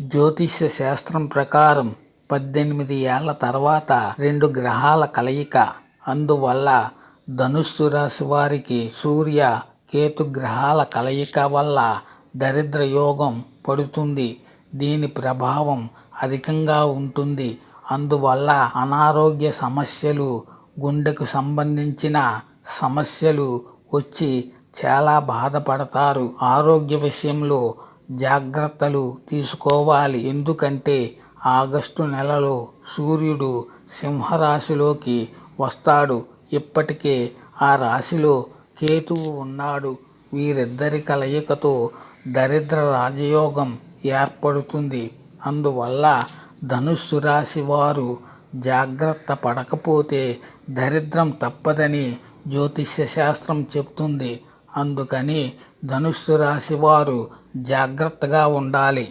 జ్యోతిష్య శాస్త్రం ప్రకారం పద్దెనిమిది ఏళ్ళ తర్వాత రెండు గ్రహాల కలయిక. అందువల్ల ధనుస్సు రాశి వారికి సూర్య కేతు గ్రహాల కలయిక వల్ల దరిద్ర యోగం పడుతుంది. దీని ప్రభావం అధికంగా ఉంటుంది. అందువల్ల అనారోగ్య సమస్యలు గుండెకు సంబంధించిన సమస్యలు వచ్చి చాలా బాధపడతారు. ఆరోగ్య విషయంలో జాగ్రత్తలు తీసుకోవాలి. ఎందుకంటే ఆగస్టు నెలలో సూర్యుడు సింహరాశిలోకి వస్తాడు. ఇప్పటికే ఆ రాశిలో కేతువు ఉన్నాడు. వీరిద్దరి కలయికతో దరిద్ర రాజయోగం ఏర్పడుతుంది. అందువల్ల ధనుస్సు రాశి వారు జాగ్రత్త పడకపోతే దరిద్రం తప్పదని జ్యోతిష్య శాస్త్రం చెప్తుంది. అందుకని ధనుస్సు రాశి వారు జాగ్రత్తగా ఉండాలి.